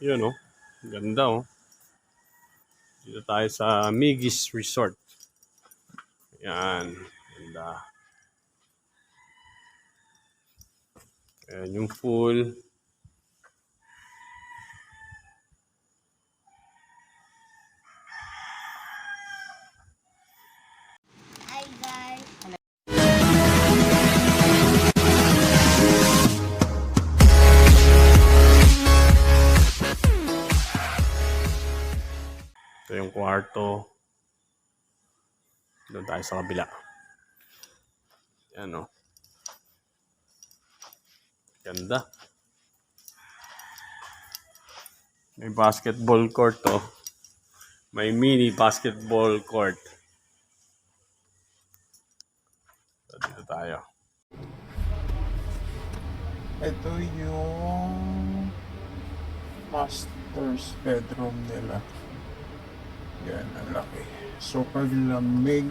Yun oh. Ganda oh. Dito tayo sa Migis Resort. Yan. Ganda. Ayan yung pool. Kwarto. Doon tayo sa kabila. Yan oh. Ganda. May basketball court to. May mini basketball court. So, dito tayo. Ito yung master's bedroom nila. Yan, ang laki. Super lamig.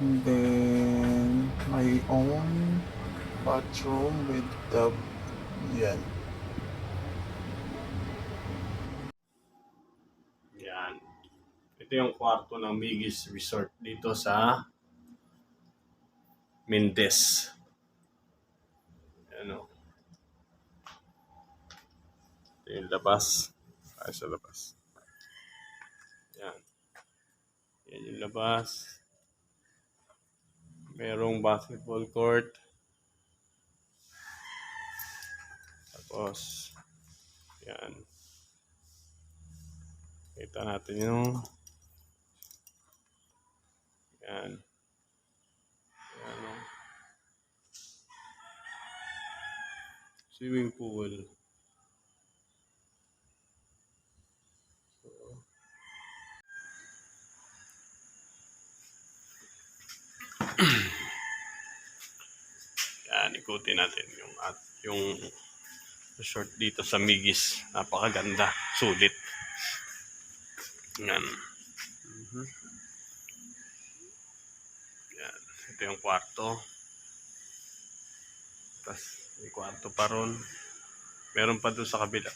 And then, my own bathroom with tub. Yan. Yan. Ito yung kwarto ng Migis Resort dito sa Mendez. Ano? Ito yung labas. Tayo sa labas. Yan. Yan yung labas. Merong basketball court. Tapos, yan. Kita natin yung yan. Yan. oh. Swimming pool. yan, ikutin natin yung at yung resort dito sa Migis. Napakaganda, sulit. Yan. Mhm. Yan. Ito yung kwarto. Tapos, may kwarto pa ron. Meron pa doon sa kabila.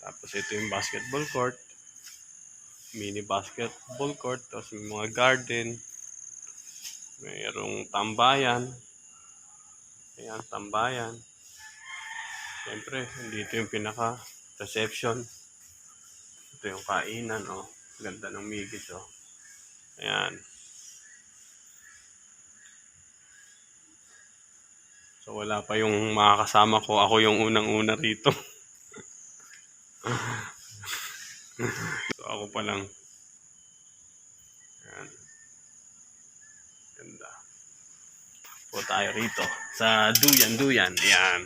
Tapos, ito yung basketball court. Mini basketball court. Tapos, may mga garden. Mayroong tambayan. Ayan, tambayan. Siyempre, dito yung pinaka reception. Ito yung kainan, oh. Ganda ng migis, oh. Ayan. So, wala pa yung makakasama ko. Ako yung unang-una rito. so, ako pa lang. Ayan. Ganda. Po tayo rito. Sa Duyan, Duyan. Ayan.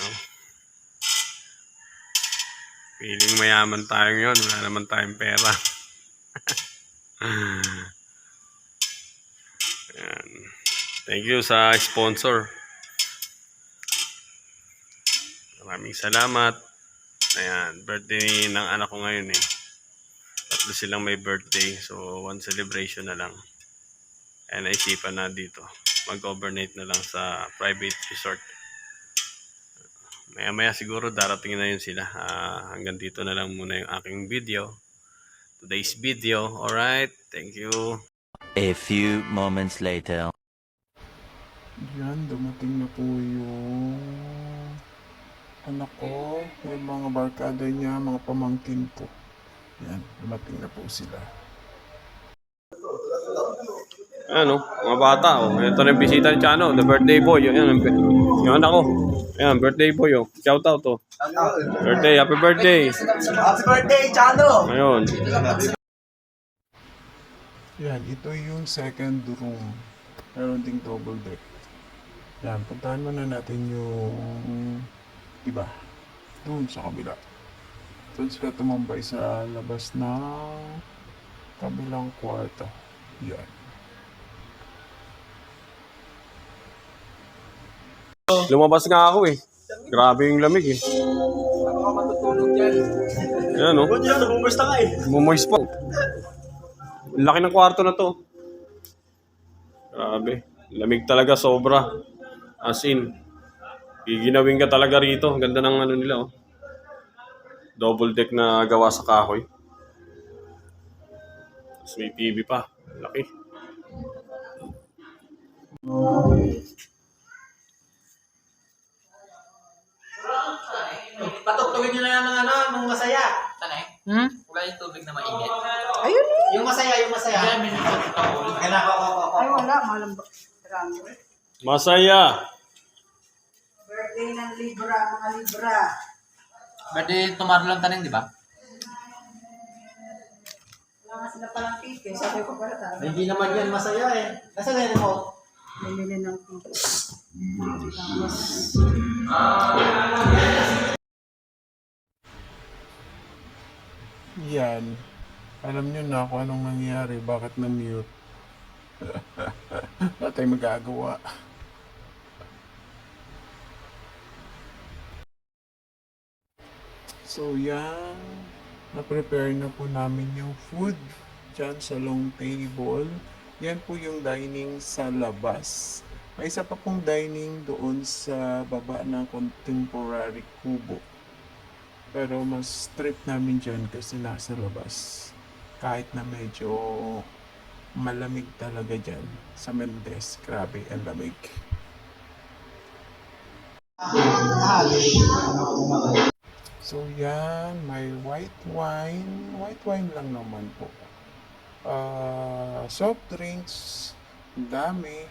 Oh. Feeling mayaman tayo ngayon. Wala naman tayong pera. Ayan. Thank you sa sponsor. Maraming salamat. Ayan, birthday ng anak ko ngayon eh. Tatlo silang may birthday. So, one celebration na lang. Kaya naisipan na dito. Mag-overnight na lang sa private resort. Maya-maya siguro darating na yun sila. Ah, hanggang dito na lang muna yung aking video. Today's video. Alright. Thank you. A few moments later. Yan, dumating na po yung anak ko, yung mga barkada niya, mga pamangkin po. Yan, dumating na po sila. Ano, mga bata, oh. Ito na yung bisita ni Chano, the birthday boy. Yun, yan, yung anak ko. Ayan, birthday boy, oh. Shout out, oh. Birthday, happy birthday. Happy birthday, Chano! Ngayon. Yan, ito yung second room. Meron ding double deck. Yan, puntahan muna natin yung iba. Doon sa kabila. Doon sila tumambay sa labas ng kabilang kwarto. Yan. Lumabas nga ako, eh. Grabe yung lamig, eh. Baka matutulog yan. Ayan, oh. Buti lang, namumasta ka eh. Mumoist pa. Ang Laki ng kwarto na to. Grabe. Lamig talaga sobra. As in, Giginawin ka talaga rito. Ang ganda ng ano nila, oh. Double deck na gawa sa kahoy. Tapos may TV pa. Laki. Patugtugin nyo na yan ng ano, ng masaya. Tanay? Hmm? Wala yung tubig na mainit. Ayun eh. Yung masaya, yung masaya. Minutes sa tawol. Maganda ko, ko, ko. Ay, wala. Malambot. Marami. Masaya! Birthday ng Libra, mga Libra. Pwede tomorrow lang tanong, di ba? Wala nga sila palang cake eh. Sabi ko pala tayo. Hindi naman yan masaya eh. Nasa na yun mo? Bumili ng cake. Yan. Alam nyo na kung anong nangyari, bakit na-mute. Wala tayong magagawa. So yan, na-prepare na po namin yung food dyan sa long table. Yan po yung dining sa labas. May isa pa pong dining doon sa baba ng contemporary kubo. Pero mas trip namin dyan kasi nasa labas. Kahit na medyo malamig talaga dyan sa Mendes. Grabe, ang lamig. So yan, may white wine. White wine lang naman po. Ah, soft drinks. Dami.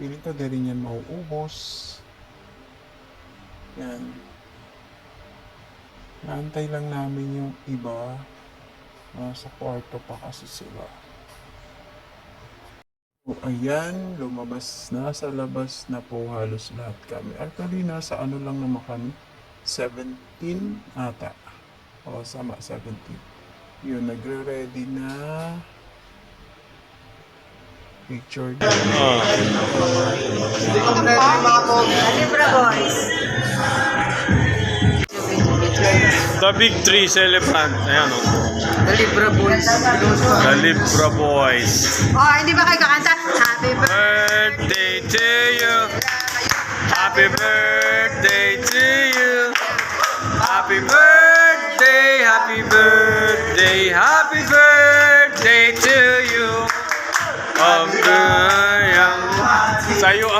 Piling ko rin yan mauubos. Yan. Naantay lang namin yung iba. Nasa kwarto pa kasi sila. So, ayan, lumabas na sa labas na po halos lahat kami. Actually, nasa ano lang naman kami? 17 ata. O, sama, 17. Yun, nagre-ready na picture na. Libra boys. The Big Three Celebrant. Ayan, oh. The Libra boys. The Libra Boys. Oh, hindi ba kayo kakanta? Happy. Birthday to you. Happy birthday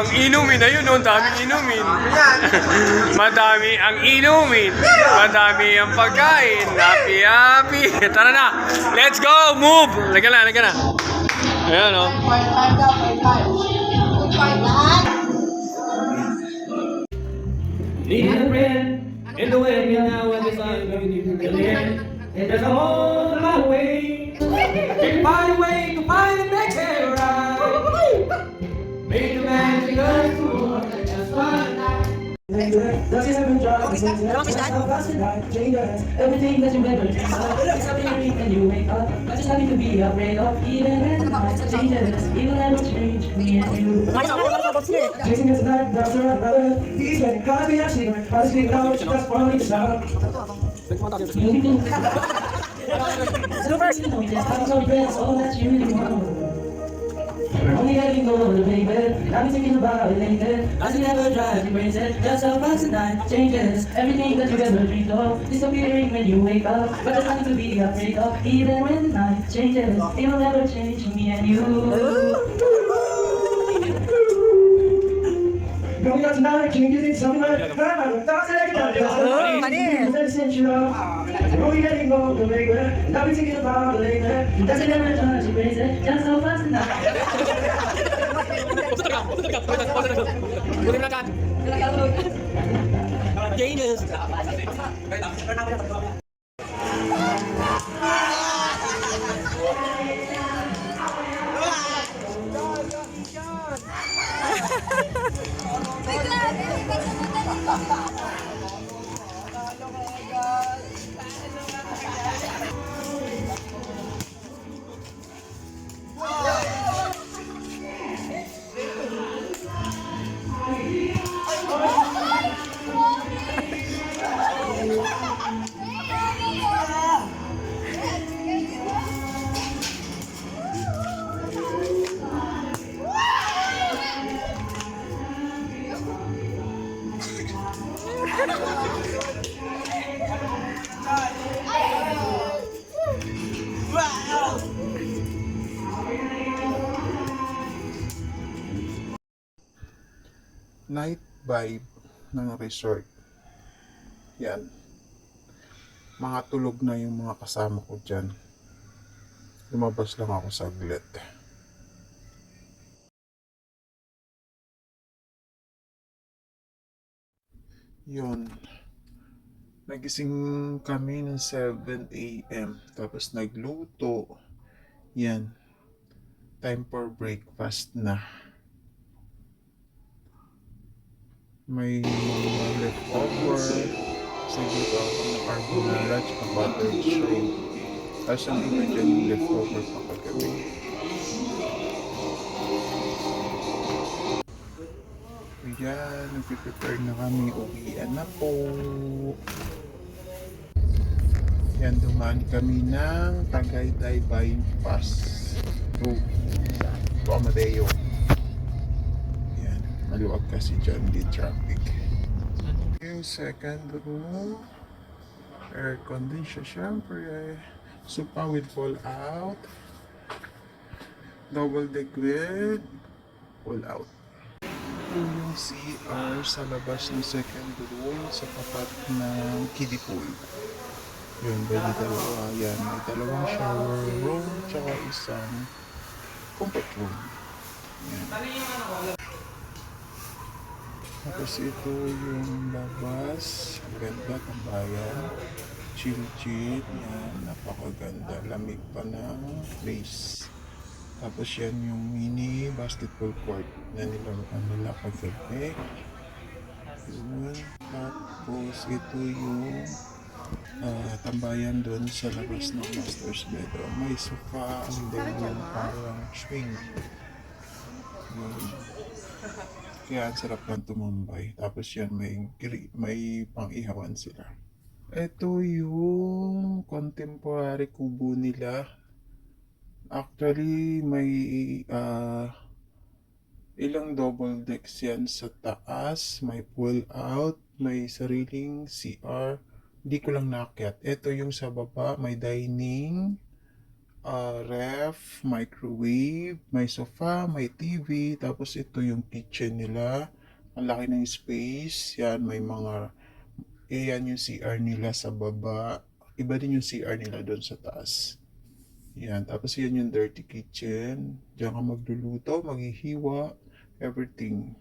ang inumin. Ayun, oh, ang daming inumin. Madami ang inumin. Madami ang pagkain. Happy, happy. Tara na. Let's go. Move. Laga na, laga na. Ayan, oh. Lead a friend in the way you now when the sun goes you the end. And there's a whole lot of ways. You can find a way Right, dangerous. Everything that you ever it's something that you wake up. I just happy to be afraid of, even when times dangerous. Even I will change me and you. Chasing is not brother, brother. He's getting caught in a secret. I just falling in love. Super. I'm so all that you really want. Only getting older, baby. I've been thinking about it lately. I should never drive you crazy. Just how fast the night changes. Everything that you ever dreamed of disappearing when you wake up. But there's nothing to be afraid of. Even when the night changes, it will never change me and you. 병이 같은 날 김기진 정말 사랑하고 따스하게 많이 병이 내린 거 고백을 나비 챙기는 바로 레이는 다시 내면 전화 집에서 자서 빠진다 Terima kasih. Vibe ng resort. Yan. Mga tulog na yung mga kasama ko dyan. Lumabas lang ako saglit. Yun. Nagising kami ng 7 a.m. Tapos nagluto. Yan. Time for breakfast na. May mga leftover. Siguro ako ng carbonara at buttered shrimp. Tapos ang iba dyan yung leftover pa kagabi. Ayan, nagpiprepare na kami. Uwian na po. Yan, dumaan kami ng Tagaytay Bypass sa Amadeo. Maluwag kasi dyan, di traffic. Yung second room, air condition, syempre. Sopa with fall out. Double deck with fall out. Yung CR sa labas ng second room sa tapat ng kiddie pool. Yun, pwede dalawa. Yan, may dalawang shower room tsaka isang comfort room. Yan. Tapos ito yung labas. Ganda, tambayan. Chill chill. Yan, napakaganda. Lamig pa ng place. Tapos yan yung mini basketball court na nilaruan nila paggabi. Yun. Tapos ito yung ah, tambayan doon sa labas ng master's bedroom. May sofa and then yung parang swing. Yun. Kaya ang sarap lang tumambay. Tapos yan may, may pang-ihawan sila. Ito yung contemporary kubo nila Actually, may ah, ilang double decks yan sa taas. May pull out, may sariling CR. Hindi ko lang naakyat. Ito yung sa baba, may dining, ah, ref, microwave, may sofa, may TV. Tapos ito yung kitchen nila. Ang laki ng space. Yan, may mga... Eh, yan yung CR nila sa baba. Iba din yung CR nila doon sa taas. Yan. Tapos yan yung dirty kitchen. Diyan ka magluluto, maghihiwa, everything.